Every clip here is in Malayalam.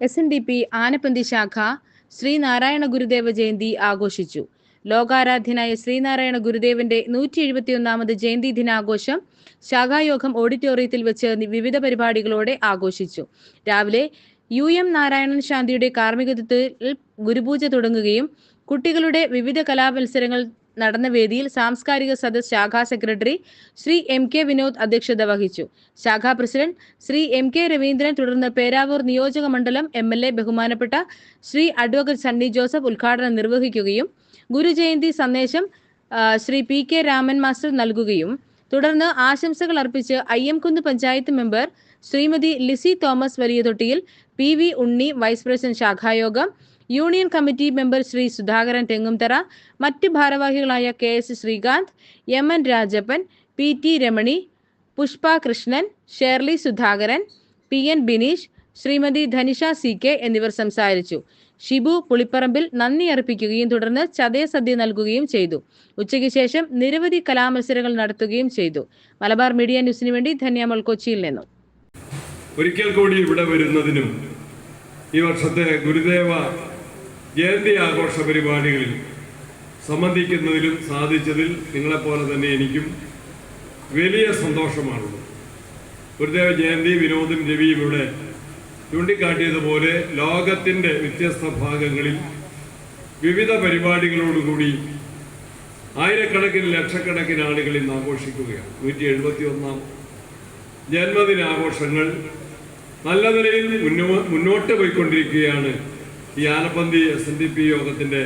S N D P Anappanthi ശാഖ ശ്രീനാരായണ ഗുരുദേവ ജയന്തി ആഘോഷിച്ചു. ലോകാരാധ്യനായ ശ്രീനാരായണ ഗുരുദേവന്റെ നൂറ്റി എഴുപത്തിയൊന്നാമത് ജയന്തി ദിനാഘോഷം ശാഖായോഗം ഓഡിറ്റോറിയത്തിൽ വെച്ച് വിവിധ പരിപാടികളോടെ ആഘോഷിച്ചു. രാവിലെ യു എം നാരായണൻ ശാന്തിയുടെ കാർമ്മികത്വത്തിൽ ഗുരുപൂജ തുടങ്ങുകയും കുട്ടികളുടെ വിവിധ കലാമത്സരങ്ങൾ നടന്ന വേദിയിൽ സാംസ്കാരിക സദസ് ശാഖാ secretary Shri M K Vinod അധ്യക്ഷത വഹിച്ചു. ശാഖാ president Shri M K Raveendran തുടർന്ന് പേരാവൂർ നിയോജക മണ്ഡലം എം എൽ എ ബഹുമാനപ്പെട്ട ശ്രീ അഡ്വക്കേറ്റ് സണ്ണി ജോസഫ് ഉദ്ഘാടനം നിർവഹിക്കുകയും ഗുരുജയന്തി സന്ദേശം Shri P K Raman master നൽകുകയും തുടർന്ന് ആശംസകൾ അർപ്പിച്ച് അയ്യംകുന്ന് പഞ്ചായത്ത് മെമ്പർ ശ്രീമതി ലിസി തോമസ് വലിയ തൊട്ടിയിൽ P V Unni vice president ശാഖായോഗം union committee member Shri Sudhakaran Thengumthara മറ്റ് ഭാരവാഹികളായ K S Srikanth M N Rajappan P T Ramani Pushpa Krishnan Shirley Sudhakaran P N Bineesh Shrimati Dhanisha C K എന്നിവർ സംസാരിച്ചു. ഷിബു പുളിപ്പറമ്പിൽ നന്ദി അർപ്പിക്കുകയും തുടർന്ന് ചതയസദ്യ നൽകുകയും ചെയ്തു. ഉച്ചയ്ക്ക് ശേഷം നിരവധി കലാമത്സരങ്ങൾ നടത്തുകയും ചെയ്തു. മലബാർ മീഡിയ ന്യൂസിന് വേണ്ടി ധന്യാമൾ കൊച്ചിയിൽ നിന്നും. ഒരിക്കൽ കൂടി ഇവിടെ വരുന്നതിനും ഈ വർഷത്തെ ഗുരുദേവ ജയന്തി ആഘോഷ പരിപാടികളിൽ സംബന്ധിക്കുന്നതിലും സാധിച്ചതിൽ നിങ്ങളെപ്പോലെ തന്നെ എനിക്കും വലിയ സന്തോഷമാണുള്ളത്. ഗുരുദേവ ജയന്തി വിനോദും രവിയും ഇവിടെ ചൂണ്ടിക്കാട്ടിയതുപോലെ ലോകത്തിന്റെ വ്യത്യസ്ത ഭാഗങ്ങളിൽ വിവിധ പരിപാടികളോടുകൂടി ആയിരക്കണക്കിന് ലക്ഷക്കണക്കിന് ആളുകൾ ഇന്ന് ആഘോഷിക്കുകയാണ്. നൂറ്റി എഴുപത്തി ഒന്നാം ജന്മദിനാഘോഷങ്ങൾ നല്ല നിലയിൽ മുന്നോ മുന്നോട്ട് പോയിക്കൊണ്ടിരിക്കുകയാണ്. ഈ Anappanthi S N D P യോഗത്തിന്റെ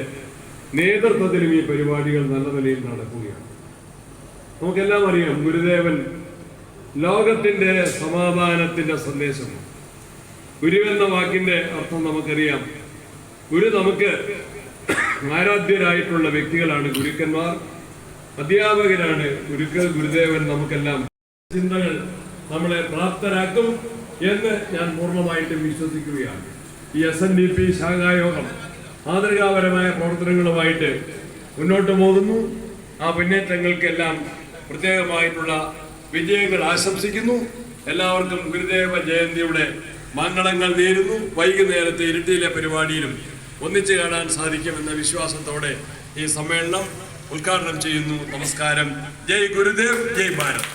നേതൃത്വത്തിലും ഈ പരിപാടികൾ നല്ല നിലയിൽ നടക്കുകയാണ്. നമുക്കെല്ലാം അറിയാം ഗുരുദേവൻ ലോകത്തിന്റെ സമാധാനത്തിന്റെ സന്ദേശം ഗുരു എന്ന വാക്കിന്റെ അർത്ഥം നമുക്കറിയാം. ഗുരു നമുക്ക് ആരാധ്യരായിട്ടുള്ള വ്യക്തികളാണ് ഗുരുക്കന്മാർ. അധ്യാപകരാണ് ഗുരുക്കൾ ഗുരുദേവൻ നമുക്കെല്ലാം. ചിന്തകൾ നമ്മളെ പ്രാപ്തരാക്കും എന്ന് ഞാൻ പൂർണമായിട്ടും വിശ്വസിക്കുകയാണ്. ഈ എസ് എൻ ഡി പി ശാഖായോഗം മാതൃകാപരമായ പ്രവർത്തനങ്ങളുമായിട്ട് മുന്നോട്ട് പോകുന്നു. ആ മുന്നേറ്റങ്ങൾക്കെല്ലാം പ്രത്യേകമായിട്ടുള്ള വിജയങ്ങൾ ആശംസിക്കുന്നു. എല്ലാവർക്കും ഗുരുദേവ ജയന്തിയുടെ മംഗളങ്ങൾ നേരുന്നു. വൈകുന്നേരത്തെ ഇരുട്ടിയിലെ പരിപാടിയിലും ഒന്നിച്ചു കാണാൻ സാധിക്കുമെന്ന വിശ്വാസത്തോടെ ഈ സമ്മേളനം ഉദ്ഘാടനം ചെയ്യുന്നു. നമസ്കാരം. ജയ് ഗുരുദേവ് ജയ് ഭാരത്.